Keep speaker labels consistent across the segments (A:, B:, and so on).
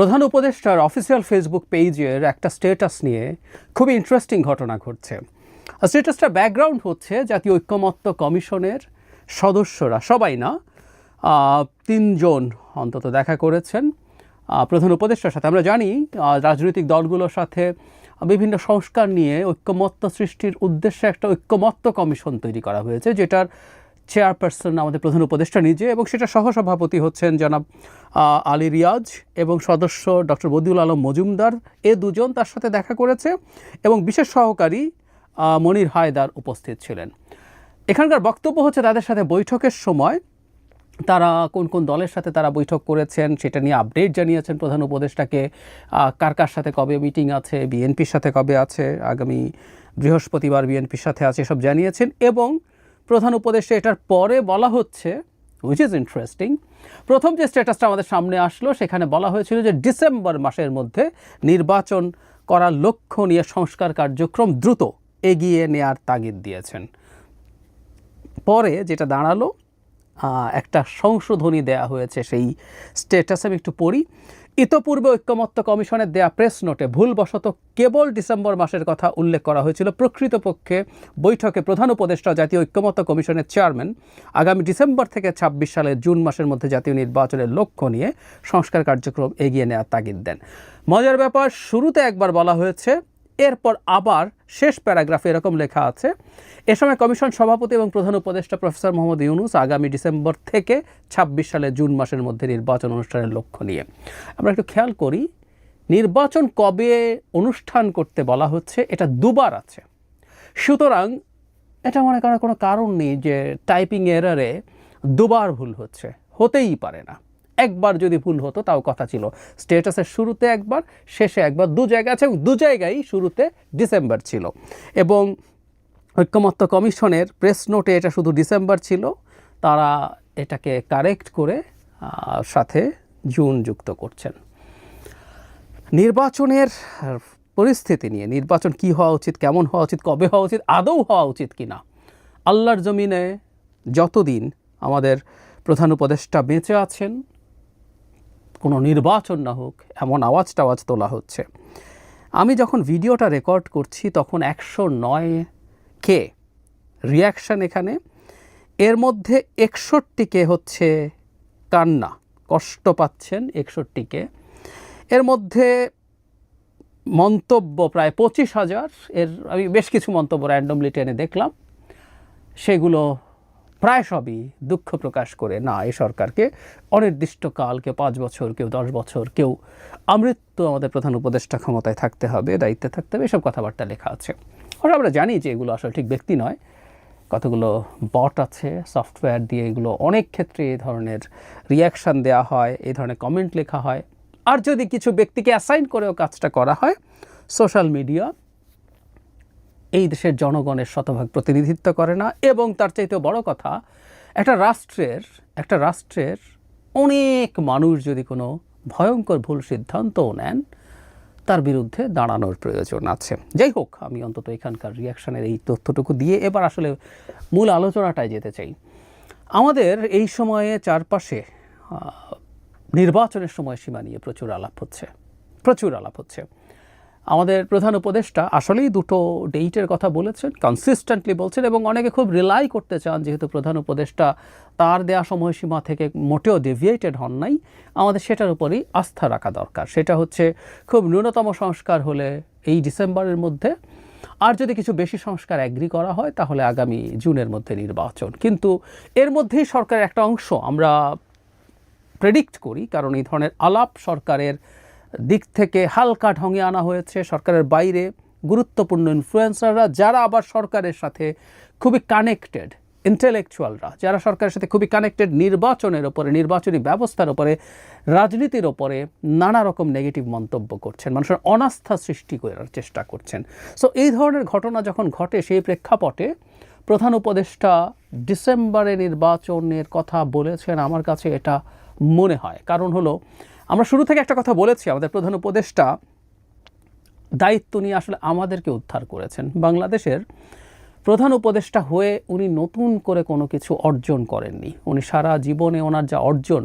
A: প্রধান উপদেষ্টার official Facebook পেজের একটা স্টেটাস নিয়ে খুবই ইন্টারেস্টিং ঘটনা ঘটছে। স্টেটাসটার ব্যাকগ্রাউন্ড হচ্ছে জাতীয় ঐক্যমত্য কমিশনের সদস্যরা, সবাই না তিনজন অন্তত দেখা করেছেন। প্রধান উপদেষ্টার সাথে আমরা জানি রাজনৈতিক দলগুলোর সাথে বিভিন্ন সংস্কার নিয়ে ঐক্যমত্য সৃষ্টির উদ্দেশ্যে একটা ঐক্যমত্য কমিশন তৈরি করা হয়েছে, যেটার চেয়ারপারসন আমাদের প্রধান উপদেষ্টা নিজে এবং সেটা সহসভাপতি হচ্ছেন জনাব আলী রিয়াজ এবং সদস্য ডক্টর বদিউল আলম মজুমদার। এ দুজন তার সাথে দেখা করেছে এবং বিশেষ সহকারী মনির হায়দার উপস্থিত ছিলেন। এখানকার বক্তব্য হচ্ছে তাদের সাথে বৈঠকের সময়। তারা কোন কোন দলের সাথে তারা বৈঠক করেছেন সেটা নিয়ে আপডেট জানিয়েছেন প্রধান উপদেষ্টাকে। কার কার সাথে কবে মিটিং আছে, বিএনপির সাথে কবে আছে, আগামী বৃহস্পতিবার বিএনপির সাথে আছে সব জানিয়েছেন এবং প্রধান উপদেশে এটার পরে বলা হচ্ছে উইচ ইজ ইন্টারেস্টিং প্রথম যে স্ট্যাটাসটা আমাদের সামনে আসলো, সেখানে বলা হয়েছিল যে ডিসেম্বর মাসের মধ্যে নির্বাচন করার লক্ষ্য নিয়ে সংস্কার কার্যক্রম দ্রুত এগিয়ে নেয়ার তাগিদ দিয়েছেন। পরে যেটা দাঁড়াল একটা সংশোধনী দেয়া হয়েছে, সেই স্টেটাসে আমি একটু পড়ি। ইতপূর্বে ঐক্যমত্য কমিশনের দেয়া প্রেস নোটে ভুলবশত কেবল ডিসেম্বর মাসের কথা উল্লেখ করা হয়েছিল। প্রকৃতপক্ষে বৈঠকে প্রধান উপদেষ্টা জাতীয় ঐক্যমত্য কমিশনের চেয়ারম্যান আগামী ডিসেম্বর থেকে ছাব্বিশ সালের জুন মাসের মধ্যে জাতীয় নির্বাচনের লক্ষ্য নিয়ে সংস্কার কার্যক্রম এগিয়ে নেওয়ার তাগিদ দেন। মজার ব্যাপার, শুরুতে একবার বলা হয়েছে এরপর আবার শেষ প্যারাগ্রাফে এরকম লেখা আছে, এ সময় কমিশন সভাপতি এবং প্রধান উপদেষ্টা প্রফেসর মোহাম্মদ ইউনুস আগামী ডিসেম্বর থেকে ছাব্বিশ সালের জুন মাসের মধ্যে নির্বাচন অনুষ্ঠানের লক্ষ্য নিয়ে। আমরা একটু খেয়াল করি, নির্বাচন কবে অনুষ্ঠান করতে বলা হচ্ছে, এটা দুবার আছে। সুতরাং এটা মনে করার কোনো কারণ নেই যে টাইপিং এরারে দুবার ভুল হচ্ছে, হতেই পারে না। একবার যদি ভুল হতো, তাও কথা ছিল। স্টেটাসের শুরুতে একবার, শেষে একবার, দু জায়গা আছে দু জায়গায় শুরুতে ডিসেম্বর ছিল। এবং ঐক্যমত্য কমিশনের প্রেস নোটে এটা শুধু ডিসেম্বর ছিল, তারা এটাকে কারেক্ট করে সাথে জুন যুক্ত করছেন। নির্বাচনের পরিস্থিতি নিয়ে, নির্বাচন কি হওয়া উচিত, কেমন হওয়া উচিত, কবে হওয়া উচিত, আদৌ হওয়া উচিত কি না আল্লাহর জমিনে যতদিন আমাদের প্রধান উপদেষ্টা বেঁচে আছেন কোনো নির্বাচন না হোক, এমন আওয়াজ টাওয়াজ তোলা হচ্ছে। আমি যখন ভিডিওটা রেকর্ড করছি তখন একশো নয় কে রিয়াকশান এখানে। এর মধ্যে একষট্টিকে হচ্ছে কান্না, কষ্ট পাচ্ছেন একষট্টিকে। এর মধ্যে মন্তব্য প্রায় পঁচিশ হাজার। এর আমি বেশ কিছু মন্তব্য র্যান্ডমলি টেনে দেখলাম। সেগুলো প্রায় সবই দুঃখ প্রকাশ করে, না এই সরকারকে। অনির্দিষ্টকাল কেউ পাঁচ বছর, কেউ দশ বছর, কেউ আমৃত্যু আমাদের প্রধান উপদেষ্টা ক্ষমতায় থাকতে হবে, দায়িত্বে থাকতে হবে, এসব কথাবার্তা লেখা আছে। আর আমরা জানি যে এগুলো আসলে ঠিক ব্যক্তি নয়। কতগুলো বট আছে, সফটওয়্যার দিয়ে এগুলো অনেক ক্ষেত্রে এই ধরনের রিয়াকশান দেওয়া হয় এই ধরনের কমেন্ট লেখা হয়। আর যদি কিছু ব্যক্তিকে অ্যাসাইন করেও কাজটা করা হয় সোশ্যাল মিডিয়া এই দেশের জনগণের শতভাগ প্রতিনিধিত্ব করে না। এবং তার চাইতেও বড় কথা, একটা রাষ্ট্রের একটা রাষ্ট্রের অনেক মানুষ যদি কোনো ভয়ঙ্কর ভুল সিদ্ধান্তও নেন, তার বিরুদ্ধে দাঁড়ানোর প্রয়োজন আছে। যাই হোক, আমি অন্তত এখানকার রিয়াকশানের এই তথ্যটুকু দিয়ে এবার আসলে মূল আলোচনাটায় যেতে চাই। আমাদের এই সময়ে চারপাশে নির্বাচনের সময়সীমা নিয়ে প্রচুর আলাপ হচ্ছে। প্রচুর আলাপ হচ্ছে। আমাদের প্রধান উপদেষ্টা আসলেই দুটো ডেইটের কথা বলেছেন কনসিস্টেন্টলি বলছেন এবং অনেকে খুব রিলাই করতে চান যেহেতু প্রধান উপদেষ্টা তার দেয়া সময়সীমা থেকে মোটেও ডেভিয়েটেড হন নাই। আমাদের সেটার উপরই আস্থা রাখা দরকার। সেটা হচ্ছে খুব ন্যূনতম সংস্কার হলে এই ডিসেম্বরের মধ্যে আর যদি কিছু বেশি সংস্কার অ্যাগ্রি করা হয় তাহলে আগামী জুনের মধ্যে নির্বাচন। কিন্তু এর মধ্যেই সরকারের একটা অংশ আমরা প্রেডিক্ট করি, কারণ এই ধরনের আলাপ সরকারের দিক থেকে হালকা ঢঙে আনা হয়েছে সরকারের বাইরে গুরুত্বপূর্ণ ইনফ্লুয়েন্সাররা যারা আবার সরকারের সাথে খুবই কানেক্টেড ইন্টেলেকচুয়ালরা যারা সরকারের সাথে খুবই কানেক্টেড নির্বাচনের ওপরে, নির্বাচনী ব্যবস্থার ওপরে, রাজনীতির ওপরে নানা রকম নেগেটিভ মন্তব্য করছেন। মানুষের অনাস্থা সৃষ্টি করার চেষ্টা করছেন। সো এই ধরনের ঘটনা যখন ঘটে, সেই প্রেক্ষাপটে প্রধান উপদেষ্টা ডিসেম্বরে নির্বাচনের কথা বলেছেন। আমার কাছে এটা মনে হয়। কারণ হলো আমরা শুরু থেকে একটা কথা বলেছি, আমাদের প্রধান উপদেষ্টা দায়িত্ব নিয়ে আসলে আমাদেরকে উদ্ধার করেছেন। বাংলাদেশের প্রধান উপদেষ্টা হয়ে উনি নতুন করে কোনো কিছু অর্জন করেননি। উনি সারা জীবনে ওনার যা অর্জন,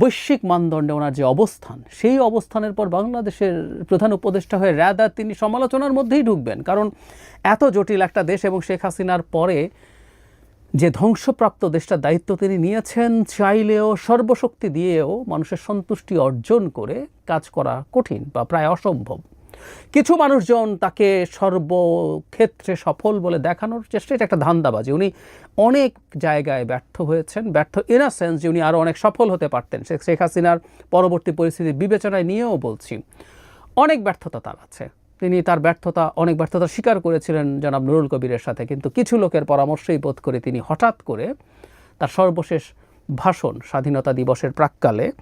A: বৈশ্বিক মানদণ্ডে ওনার যে অবস্থান, সেই অবস্থানের পর বাংলাদেশের প্রধান উপদেষ্টা হয়ে র্যাদার তিনি সমালোচনার মধ্যেই ঢুকবেন। কারণ এত জটিল একটা দেশ এবং শেখ হাসিনার পরে যে ধ্বংসপ্রাপ্ত দেশটার দায়িত্ব তিনি নিয়েছেন, চাইলেও সর্বশক্তি দিয়েও মানুষের সন্তুষ্টি অর্জন করে কাজ করা কঠিন বা প্রায় অসম্ভব। কিছু মানুষজন তাকে সর্বক্ষেত্রে সফল বলে দেখানোর চেষ্টা, এটা একটা ধান্দাবাজি। উনি অনেক জায়গায় ব্যর্থ হয়েছেন, ব্যর্থ ইন আ সেন্স যে উনি আরও অনেক সফল হতে পারতেন। শেখ হাসিনার পরবর্তী পরিস্থিতি বিবেচনায় নিয়েও বলছি, অনেক ব্যর্থতা তার আছে। তিনি তার ব্যর্থতা, অনেক ব্যর্থতা স্বীকার করেছিলেন জনাব নুরুল কবিরের সাথে। কিন্তু কিছু লোকের পরামর্শই বোধ করে তিনি হঠাৎ করে তার সর্বশেষ ভাষণ, স্বাধীনতা দিবসের প্রাককালে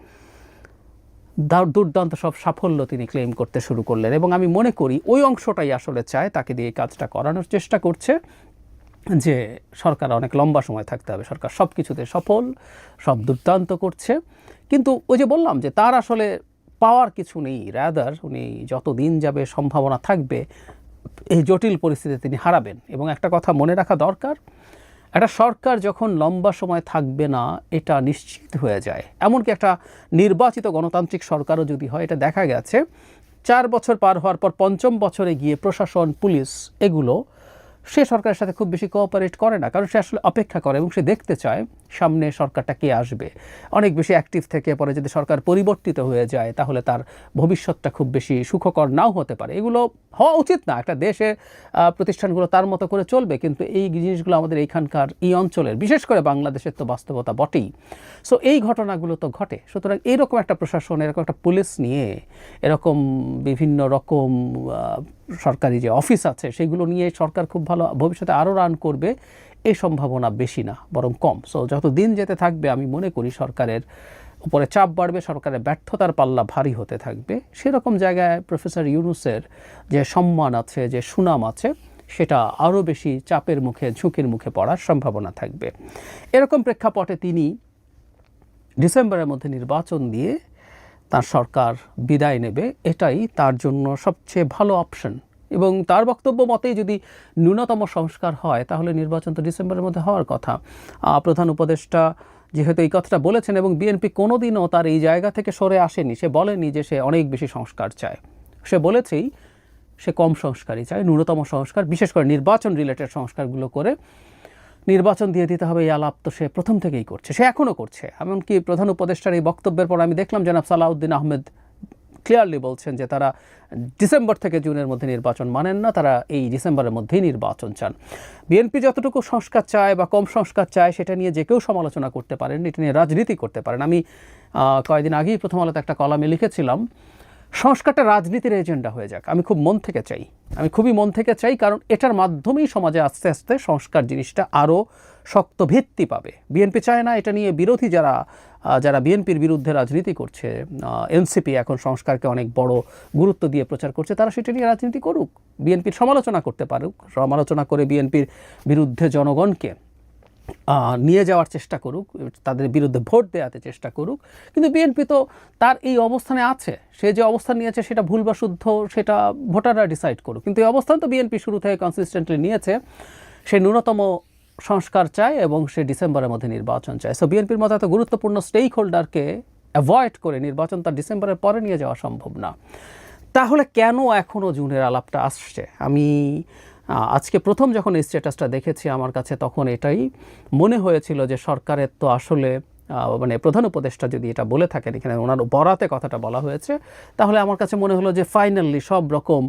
A: দার- দুর্দান্ত সব সাফল্য তিনি ক্লেম করতে শুরু করলেন। এবং আমি মনে করি ওই অংশটাই আসলে চায়, তাকে দিয়ে কাজটা করানোর চেষ্টা করছে যে সরকার অনেক লম্বা সময় থাকতে হবে। সরকার সব কিছুতে সফল, সব দুর্দান্ত করছে। কিন্তু ওই যে বললাম যে তার আসলে পাওয়ার কিছু নেই রাদার উনি যত দিন যাবে সম্ভাবনা থাকবে, এই জটিল পরিস্থিতিতে তিনি হারাবেন। এবং একটা কথা মনে রাখা দরকার, একটা সরকার যখন লম্বা সময় থাকবে না, এটা নিশ্চিত হয়ে যায়। এমনকি একটা নির্বাচিত গণতান্ত্রিক সরকারও যদি হয়, এটা দেখা গেছে, চার বছর পার হওয়ার পর পঞ্চম বছরে গিয়ে প্রশাসন, পুলিশ, এগুলো সে সরকারের সাথে খুব বেশি কোঅপারেট করে না, কারণ সে আসলে অপেক্ষা করে এবং সে দেখতে চায় সামনে সরকারটা কে আসবে। অনেক বেশি অ্যাক্টিভ থেকে পরে যদি সরকার পরিবর্তিত হয়ে যায়, তাহলে তার ভবিষ্যৎটা খুব বেশি সুখকর নাও হতে পারে। এগুলো হওয়া উচিত না। একটা দেশে প্রতিষ্ঠানগুলো তার মতো করে চলবে, কিন্তু এই জিনিসগুলো আমাদের এইখানকার এই অঞ্চলের, বিশেষ করে বাংলাদেশের তো বাস্তবতা বটেই। সো এই ঘটনাগুলো তো ঘটে। সুতরাং এরকম একটা প্রশাসন, এরকম একটা পুলিশ নিয়ে এরকম বিভিন্ন রকম সরকারি যে অফিস আছে, সেগুলো নিয়ে সরকার খুব ভালো ভবিষ্যতে আরও রান করবে এই সম্ভাবনা বেশি না, বরং কম। সো যত দিন যেতে থাকবে, আমি মনে করি সরকারের উপরে চাপ বাড়বে, সরকারের ব্যর্থতার পাল্লা ভারী হতে থাকবে। সেরকম জায়গায় প্রফেসর ইউনুসের যে সম্মান আছে, যে সুনাম আছে, সেটা আরও বেশি চাপের মুখে, ঝুঁকির মুখে পড়ার সম্ভাবনা থাকবে। এরকম প্রেক্ষাপটে তিনি ডিসেম্বরের মধ্যে নির্বাচন দিয়ে তার সরকার বিদায় নেবে, এটাই তার জন্য সবচেয়ে ভালো অপশন এবং তার বক্তব্য মতেই যদি ন্যূনতম সংস্কার হয়, তাহলে নির্বাচন তো ডিসেম্বরের মধ্যে হওয়ার কথা। প্রধান উপদেষ্টা যেহেতু এই কথাটা বলেছেন এবং বিএনপি কোনোদিনও তার এই জায়গা থেকে সরে আসেনি, সে বলেনি যে সে অনেক বেশি সংস্কার চায়। সে বলেছেই সে কম সংস্কারই চায়, ন্যূনতম সংস্কার, বিশেষ করে নির্বাচন রিলেটেড সংস্কারগুলো করে। নির্বাচন দিয়ে দিতে হবে, এই আলাপ তো সে প্রথম থেকেই করছে, সে এখনও করছে। এমনকি প্রধান উপদেষ্টার এই বক্তব্যের পর আমি দেখলাম জনাব সালাউদ্দিন আহমেদ ক্লিয়ারলি বলছেন যে তারা ডিসেম্বর থেকে জুনের মধ্যে নির্বাচন মানেন না, তারা এই ডিসেম্বরের মধ্যেই নির্বাচন চান। বিএনপি যতটুকু সংস্কার চায় বা কম সংস্কার চায়, সেটা নিয়ে যে কেউ সমালোচনা করতে পারেন, এটা নিয়ে রাজনীতি করতে পারেন। আমি কয়েকদিন আগেই প্রথম আলোতে একটা কলামে লিখেছিলাম সংস্কারটা রাজনীতির এজেন্ডা হয়ে যাক। আমি খুব মন থেকে চাই। আমি খুবই মন থেকে চাই কারণ এটার মাধ্যমেই সমাজে আস্তে আস্তে সংস্কার জিনিসটা আরও শক্ত ভিত্তি পাবে। বিএনপি চায় না, এটা নিয়ে বিরোধী যারা যারা বিএনপির বিরুদ্ধে রাজনীতি করছে এনসিপি এখন সংস্কারকে অনেক বড় গুরুত্ব দিয়ে প্রচার করছে, তারা সেটা নিয়ে রাজনীতি করুক। বিএনপির সমালোচনা করতে পারুক। সমালোচনা করে বিএনপির বিরুদ্ধে জনগণকে নিয়ে যাওয়ার চেষ্টা করুক, তাদের বিরুদ্ধে ভোট দেওয়াতে চেষ্টা করুক। কিন্তু বিএনপি তো তার এই অবস্থানে আছে। সে যে অবস্থান নিয়েছে সেটা ভুল বা শুদ্ধ সেটা ভোটাররা ডিসাইড করুক। কিন্তু এই অবস্থান তো বিএনপি শুরু থেকে কনসিস্টেন্টলি নিয়েছে। সে ন্যূনতম সংস্কার চায় এবং সে ডিসেম্বরের মধ্যে নির্বাচন চায়। সো বিএনপির মতো এত গুরুত্বপূর্ণ স্টেক হোল্ডারকে অ্যাভয়েড করে নির্বাচন তার ডিসেম্বরের পরে নিয়ে যাওয়া সম্ভব না। তাহলে কেন এখনও জুনের আলাপটা আসছে? আমি আজকে প্রথম যখন এই স্ট্যাটাসটা দেখেছি আমার কাছে, তখন এটাই মনে হয়েছিল যে সরকারের তো আসলে মানে প্রধান উপদেষ্টা যদি এটা বলে থাকেন, এখানে ওনার বরাতে কথাটা বলা হয়েছে, তাহলে আমার কাছে মনে হলো যে ফাইনালি সব রকম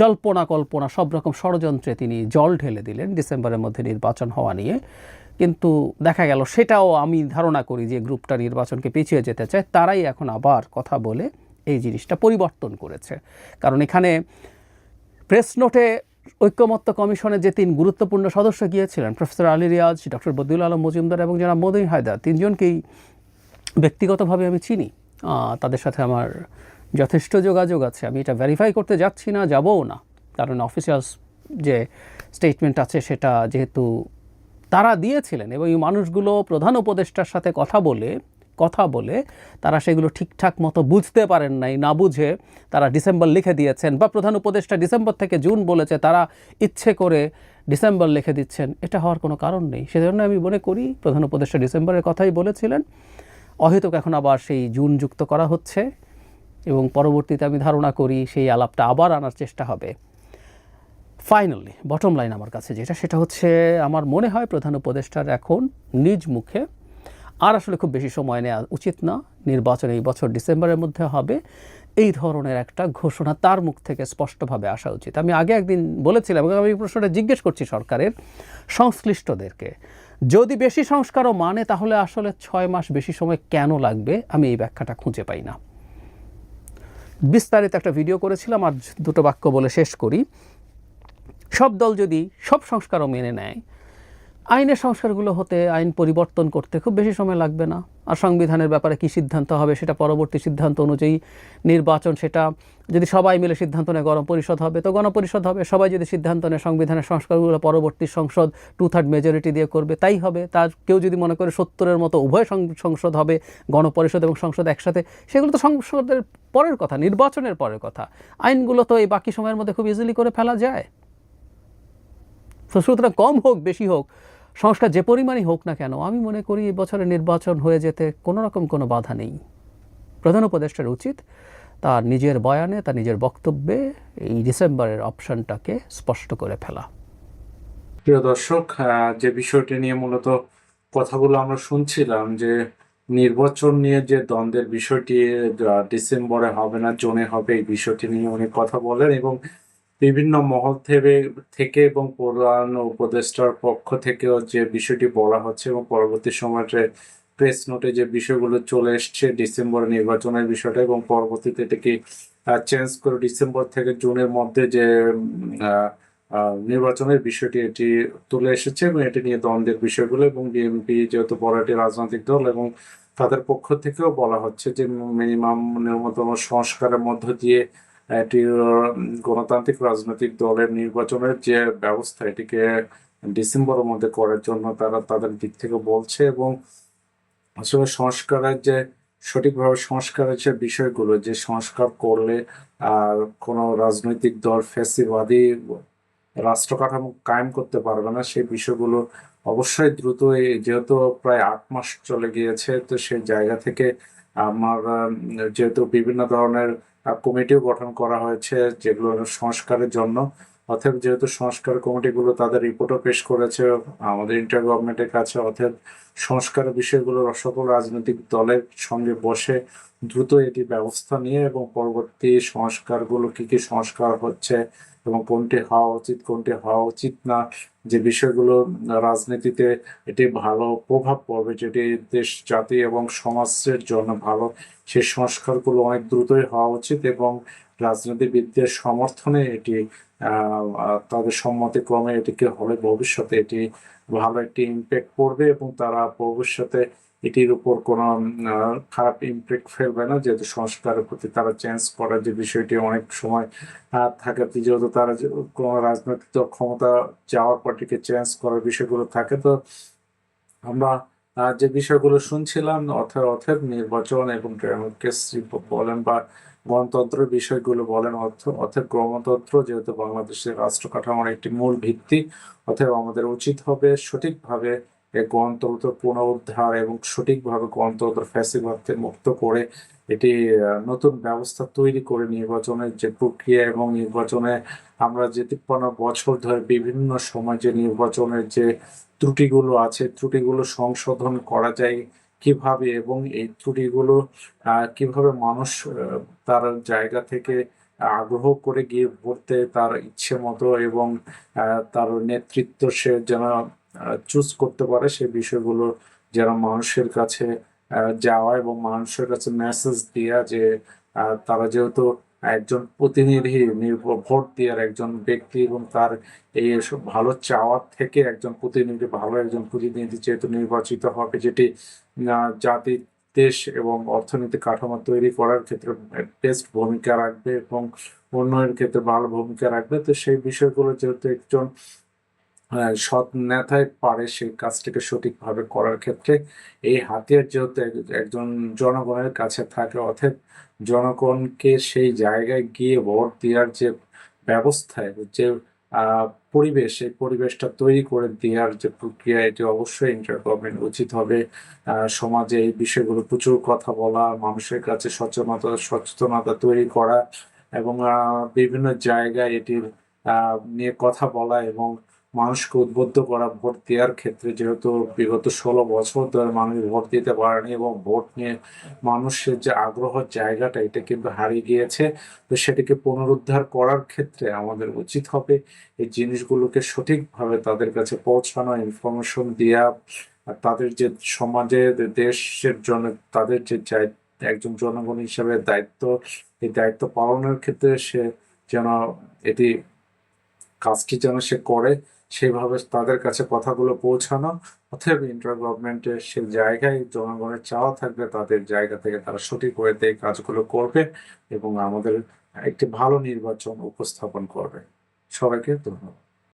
A: জল্পনা কল্পনা, সব রকম ষড়যন্ত্রে তিনি জল ঢেলে দিলেন ডিসেম্বরের মধ্যে নির্বাচন হওয়া নিয়ে। কিন্তু দেখা গেল সেটাও আমি ধারণা করি যে গ্রুপটা নির্বাচনকে পিছিয়ে যেতে চায়, তারাই এখন আবার কথা বলে এই জিনিসটা পরিবর্তন করেছে। কারণ এখানে প্রেস নোটে ঐক্যমত্য কমিশনের যে তিন গুরুত্বপূর্ণ সদস্য গিয়েছিলেন, প্রফেসর আলী রিয়াজ, ডক্টর বদিউল আলম মজুমদার এবং যারা মোদিন হায়দার, তিনজনকেই ব্যক্তিগতভাবে আমি চিনি। তাদের সাথে আমার যথেষ্ট যোগাযোগ আছে। আমি এটা ভেরিফাই করতে যাচ্ছি না, যাবও না। কারণ অফিসিয়ালস যে স্টেটমেন্ট আছে সেটা যেহেতু তারা দিয়েছিলেন এবং এই মানুষগুলো প্রধান উপদেষ্টার সাথে কথা বলে কথা বলে তারা সেগুলো ঠিকঠাক মতো বুঝতে পারেন নাই, না বুঝে তারা ডিসেম্বর লিখে দিয়েছেন বা প্রধান উপদেষ্টা ডিসেম্বর থেকে জুন বলেছে তারা ইচ্ছে করে ডিসেম্বর লিখে দিচ্ছেন। এটা হওয়ার কোনো কারণ নেই। সেজন্য আমি মনে করি প্রধান উপদেষ্টা ডিসেম্বরের কথাই বলেছিলেন। অহেতুক এখন আবার সেই জুন যুক্ত করা হচ্ছে এবং পরবর্তীতে আমি ধারণা করি সেই আলাপটা আবার আনার চেষ্টা হবে। ফাইনালি বটম লাইন আমার কাছে যেটা, সেটা হচ্ছে আমার মনে হয় প্রধান উপদেষ্টার এখন নিজ মুখে আর আসলে খুব বেশি সময় নেওয়া উচিত না। নির্বাচন এই বছর ডিসেম্বরের মধ্যে হবে। এই ধরনের একটা ঘোষণা তার মুখ থেকে স্পষ্টভাবে আসা উচিত। আমি আগে একদিন বলেছিলাম এবং আমি এই প্রশ্নটা জিজ্ঞেস করছি সরকারের সংশ্লিষ্টদেরকে, যদি বেশি সংস্কারও মানে তাহলে আসলে ছয় মাস বেশি সময় কেন লাগবে? আমি এই ব্যাখ্যাটা খুঁজে পাই না। বিস্তারিত একটা ভিডিও করেছিলাম আর দুটো বাক্য বলে শেষ করি। সব দল যদি সব সংস্কারও মেনে নেয় আইনের সংস্কারগুলো হতে আইন পরিবর্তন করতে খুব বেশি সময় লাগবে না। আর সংবিধানের ব্যাপারে কি সিদ্ধান্ত হবে সেটা পরবর্তী সিদ্ধান্ত অনুযায়ী নির্বাচন সেটা যদি সবাই মিলে সিদ্ধান্ত নেয় গণ পরিষদ হবে, তো গণপরিষদ হবে। সবাই যদি সিদ্ধান্ত নেয় সংবিধানের সংস্কারগুলো পরবর্তী সংসদ টু থার্ড মেজরিটি দিয়ে করবে, তাই হবে। তার কেউ যদি মনে করে সত্তরের মতো উভয় সংসদ হবে, গণপরিষদ এবং সংসদ একসাথে, সেগুলো তো সংসদের পরের কথা, নির্বাচনের পরের কথা। আইনগুলো তো এই বাকি সময়ের মধ্যে খুব ইজিলি করে ফেলা যায়। সুতরাং কম হোক, বেশি হোক সংস্কার যে পরিমাণই হোক না কেন, আমি মনে করি বছরে নির্বাচন হয়ে যেতে কোনো রকম কোনো বাধা নেই। প্রধান উপদেষ্টার উচিত তার নিজের বয়ানে, তার নিজের বক্তব্যে এই ডিসেম্বরের অপশনটাকে স্পষ্ট করে ফেলা।
B: প্রিয় দর্শক যে বিষয়টি নিয়ে মূলত কথাগুলো আমরা শুনছিলাম যে নির্বাচন নিয়ে যে দ্বন্দ্বের বিষয়টি ডিসেম্বরে হবে না, জুনে হবে এই বিষয়টি নিয়ে উনি কথা বলেন এবং বিভিন্ন মহল থেকে থেকে এবং প্রধান উপদেষ্টার পক্ষ থেকেও যে বিষয়টি বলা হচ্ছে এবং পরবর্তী সময়ে প্রেস নোটে যে বিষয়গুলো চলে এসছে ডিসেম্বরে নির্বাচনের বিষয়টা এবং পরবর্তীতে এটাকে চেঞ্জ করে ডিসেম্বর থেকে জুনের মধ্যে যে নির্বাচনের বিষয়টি এটি তুলে এসেছে এবং এটি নিয়ে দ্বন্দ্বের বিষয়গুলো এবং বিএনপি যেহেতু বড় একটি রাজনৈতিক দল এবং তাদের পক্ষ থেকেও বলা হচ্ছে যে মিনিমাম ন্যূনতম সংস্কারের মধ্য দিয়ে আহ, গণতান্ত্রিক রাজনৈতিক দলের নির্বাচনের যে ব্যবস্থা এটিকে ডিসেম্বরের মধ্যে করার জন্য তারা তাদের দিক থেকে বলছে এবং আসলে সংস্কারের যে সঠিকভাবে সংস্কারের যে বিষয়গুলো যে সংস্কার করলে আর কোনো রাজনৈতিক দল ফ্যাসিবাদী রাষ্ট্র কাঠামো কায়েম করতে পারবে না সেই বিষয়গুলো অবশ্যই দ্রুত যেহেতু প্রায় আট মাস চলে গিয়েছে তো সেই জায়গা থেকে আমার যেহেতু বিভিন্ন ধরনের কমিটিও গঠন করা হয়েছে যেগুলো সংস্কারের জন্য। অর্থাৎ যেহেতু সংস্কার কমিটিগুলো তাদের রিপোর্টও পেশ করেছে, আমাদের ইন্টার গভর্নমেন্টের কাছে অর্থাৎ সংস্কারের বিষয়গুলো সকল রাজনৈতিক দলের সঙ্গে বসে দ্রুত এটি ব্যবস্থা নিয়ে এবং পরবর্তী সংস্কারগুলো কি কি সংস্কার হচ্ছে এবং কোনটি হওয়া উচিত, কোনটি হওয়া উচিত না, যে বিষয়গুলো রাজনীতিতে এটি ভালো প্রভাব পড়বে, যেটি দেশ, জাতি এবং সমাজের জন্য ভালো সেই সংস্কারগুলো অনেক দ্রুতই হওয়া উচিত এবং রাজনীতিবিদদের সমর্থনে এটি তাদের সম্মতিক্রমে এটিকে হলে ভবিষ্যতে এটি ভালো একটি ইম্প্যাক্ট পড়বে এবং তারা ভবিষ্যতে এটির উপর কোনো খারাপ ইমপ্যাক্ট ফেলবে না। যেহেতু সংস্কারের প্রতি তারা চেঞ্জ করার যে বিষয়টি অনেক সময় থাকে। যেহেতু তারা কোনো রাজনৈতিক ক্ষমতা যাওয়ার পর এটিকে চেঞ্জ করার বিষয়গুলো থাকে, তো আমরা যে বিষয়গুলো শুনছিলাম, অথের অথের নির্বাচন এবং ডেমোক্রেসি বলেন বা গণতন্ত্রের বিষয়গুলো বলেন অর্থ অর্থের গণতন্ত্র যেহেতু বাংলাদেশের রাষ্ট্র কাঠামোর একটি মূল ভিত্তি অতএব আমাদের উচিত হবে সঠিকভাবে গণতন্ত্র পুনরুদ্ধার এবং সঠিকভাবে গণতন্ত্র ফ্যাসিবাদকে মুক্ত করে এটি নতুন ব্যবস্থা তৈরি করে নির্বাচনের যে প্রক্রিয়া এবং নির্বাচনে আমরা যে তিপ্পান্ন বছর ধরে বিভিন্ন সময় যে নির্বাচনের যে ত্রুটিগুলো আছে, ত্রুটিগুলো সংশোধন করা যায় কীভাবে এবং এই ত্রুটিগুলো কীভাবে মানুষ তার জায়গা থেকে আগ্রহ করে গিয়ে ভরতে তার ইচ্ছে মতো এবং তার নেতৃত্ব সে যেন চুজ করতে পারে সেই বিষয়গুলো যারা মানুষের কাছে যাওয়া এবং মানুষের কাছে মেসেজ দেওয়া যে তারা যেহেতু একজন প্রতিনিধি নির্ভ- ভোট দেওয়ার একজন ব্যক্তি এবং তার এই এসব ভালো চাওয়ার থেকে একজন প্রতিনিধি, ভালো একজন প্রতিনিধি যেহেতু নির্বাচিত হবে, যেটি জাতি, দেশ এবং অর্থনৈতিক কাঠামো তৈরি করার ক্ষেত্রে বেস্ট ভূমিকা রাখবে এবং উন্নয়নের ক্ষেত্রে ভালো ভূমিকা রাখবে। তো সেই বিষয়গুলো যেহেতু একজন সৎ নেতায় পারে সেই কাজটিকে সঠিকভাবে করার ক্ষেত্রে। এই হাতিয়ার যেহেতু একজন জনগণের কাছে থাকে, অতএব জনগণকে সেই জায়গায় গিয়ে ভোট দেওয়ার যে ব্যবস্থায় যে পরিবেশ এই পরিবেশটা তৈরি করে দেওয়ার যে প্রক্রিয়া, এটি অবশ্যই ইন্টার গভর্নমেন্ট উচিত হবে। সমাজে এই বিষয়গুলো প্রচুর কথা বলা, মানুষের কাছে সচেতনতা সচেতনতা তৈরি করা এবং বিভিন্ন জায়গায় এটির নিয়ে কথা বলা এবং মানুষকে উদ্বুদ্ধ করা, ভোট দেওয়ার ক্ষেত্রে যেহেতু বিগত ষোলো বছর ধরে মানুষ ভোট দিতে পারেনি এবং ভোট নিয়ে মানুষের যে আগ্রহ জায়গাটা, এটা কিন্তু হারিয়ে গিয়েছে। তো সেটিকে পুনরুদ্ধার করার ক্ষেত্রে আমাদের উচিত হবে এই জিনিসগুলোকে সঠিকভাবে তাদের কাছে পৌঁছানো ইনফরমেশন দেওয়া আর তাদের যে সমাজে দেশের জন্য তাদের যে একজন জনগণ হিসাবে দায়িত্ব, এই দায়িত্ব পালনের ক্ষেত্রে সে যেন এটি, কাজটি যেন সে করে। সেইভাবে তাদের কাছে কথাগুলো পৌঁছানো। অথবা ইন্টার গভর্নমেন্টের সে জায়গায় জনগণের চাওয়া থাকবে, তাদের জায়গা থেকে তারা সঠিক ওয়েতে কাজগুলো করবে এবং আমাদের একটি ভালো নির্বাচন উপস্থাপন করবে। সবাইকে ধন্যবাদ।